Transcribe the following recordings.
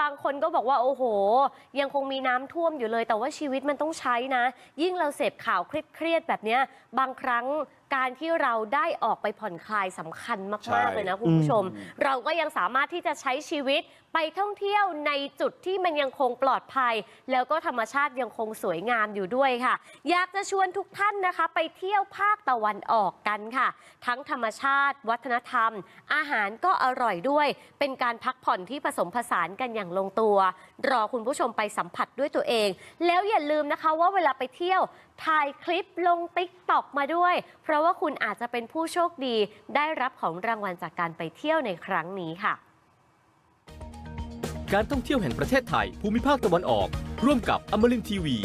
บางคนก็บอกว่าโอ้โห ยังคงมีน้ำท่วมอยู่เลย แต่ว่าชีวิตมันต้องใช้นะ ยิ่งเราเสพข่าวเครียดๆแบบเนี้ยบางครั้ง การที่เราได้ออกไปผ่อนคลายสำคัญใช่มาก ๆ เลยนะคุณผู้ชม เราก็ยังสามารถที่จะใช้ชีวิตไปท่องเที่ยวในจุดที่มันยังคงปลอดภัย แล้วก็ธรรมชาติยังคงสวยงามอยู่ด้วยค่ะ อยากจะชวนทุกท่านนะคะ ไปเที่ยวภาคตะวันออกกันค่ะ ทั้งธรรมชาติ วัฒนธรรม อาหารก็อร่อยด้วย เป็นการพักผ่อนที่ผสมผสานกันอย่างลงตัว รอคุณผู้ชมไปสัมผัสด้วยตัวเอง แล้วอย่าลืมนะคะว่าเวลาไปเที่ยว ถ่ายคลิปลงติ๊กต็อกมาด้วย เพราะว่าคุณอาจจะเป็นผู้โชคดีได้รับของรางวัลจากการไปเที่ยวในครั้งนี้ค่ะ การท่องเที่ยวแห่งประเทศไทย ภูมิภาคตะวันออก ร่วมกับอมรินทีวี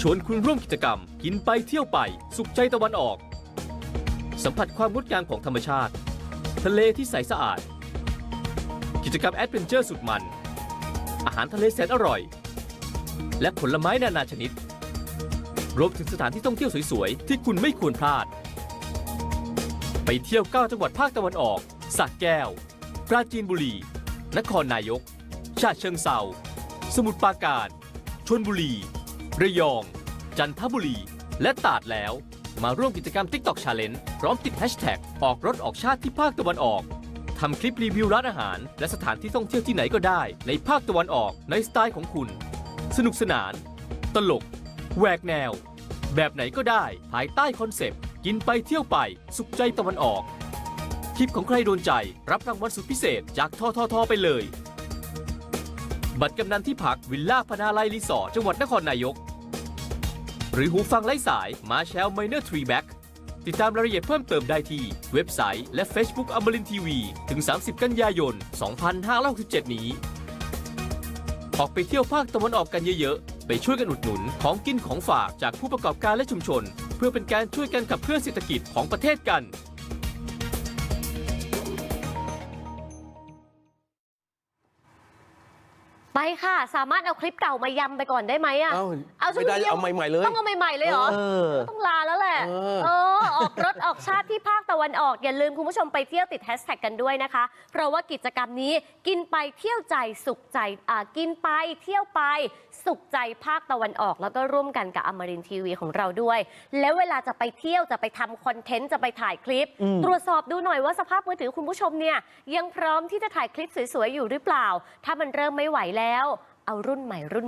ชวนคุณร่วมกิจกรรม กินไปเที่ยวไป สุขใจตะวันออก สัมผัสความงดงามของธรรมชาติ ทะเลที่ใสสะอาด กิจกรรมแอดเวนเจอร์สุดมัน อาหารทะเลแสนอร่อย และผลไม้นานาชนิด รวมถึงสถานที่ท่องเที่ยวสวยๆ ที่คุณไม่ควรพลาด ไปเที่ยว 9 จังหวัดภาคตะวันออกสระแก้ว ปราจีนบุรี นครนายก ชาติเชิงเซาสมุทรปราการชนบุรี ระยอง จันทบุรี และตราดแล้ว มาร่วมกิจกรรม TikTok Challenge พร้อมติดแฮชแท็กออกรถออกชาติที่ภาคตะวันออกทำคลิปรีวิวร้านอาหาร และสถานที่ท่องเที่ยวที่ไหนก็ได้ ในภาคตะวันออกในสไตล์ของคุณ สนุกสนาน ตลก แหวกแนว แบบไหนก็ได้ภายใต้คอนเซปต์ กินไปเที่ยวไป สุขใจตะวันออกคลิปของใครโดนใจ รับรางวัลสุดพิเศษจากทททไปเลย บัตรกำนันที่พักวิลล่าพนาไลรีสอร์ทจังหวัดนครนายก หรือหูฟังไร้สายมาแชลไมเนอร์ทรีแบ็กติดตามรายละเอียดเพิ่มเติมได้ที่ เว็บไซต์และ Facebook อมรินทีวีถึง 30 กันยายน 2567 นี้ ออกไปเที่ยวภาคตะวันออกกันเยอะๆ ไปช่วยกันอุดหนุนของกินของฝากจากผู้ประกอบการและชุมชน เพื่อเป็นการช่วยกันขับเคลื่อนเศรษฐกิจของประเทศกัน ไปค่ะ สามารถเอาคลิปเก่ามายำไปก่อนได้ไหมอะเอ้าเอาชุดไม่ได้นี้ยังเอาใหม่ๆเลย ต้องเอาใหม่ๆเลยเหรอ เออ ต้องลาแล้วแหละ เออ เออ ออกรถออกชาติที่ภาคตะวันออก อย่าลืมคุณผู้ชมไปเที่ยวติดแฮชแท็กกันด้วยนะคะ เพราะว่ากิจกรรมนี้กินไปเที่ยวใจสุขใจอ่ากินไปเที่ยวไปสุขใจภาคตะวันออก แล้วก็ร่วมกันกับอมรินทีวีของเราด้วย แล้วเวลาจะไปเที่ยวจะไปทำคอนเทนต์จะไปถ่ายคลิป อืม ตรวจสอบดูหน่อยว่าสภาพมือถือคุณผู้ชมเนี่ยยังพร้อมที่จะถ่ายคลิปสวยๆอยู่หรือเปล่า ถ้ามันเริ่มไม่ไหวแล้ว เอารุ่นใหม่รุ่น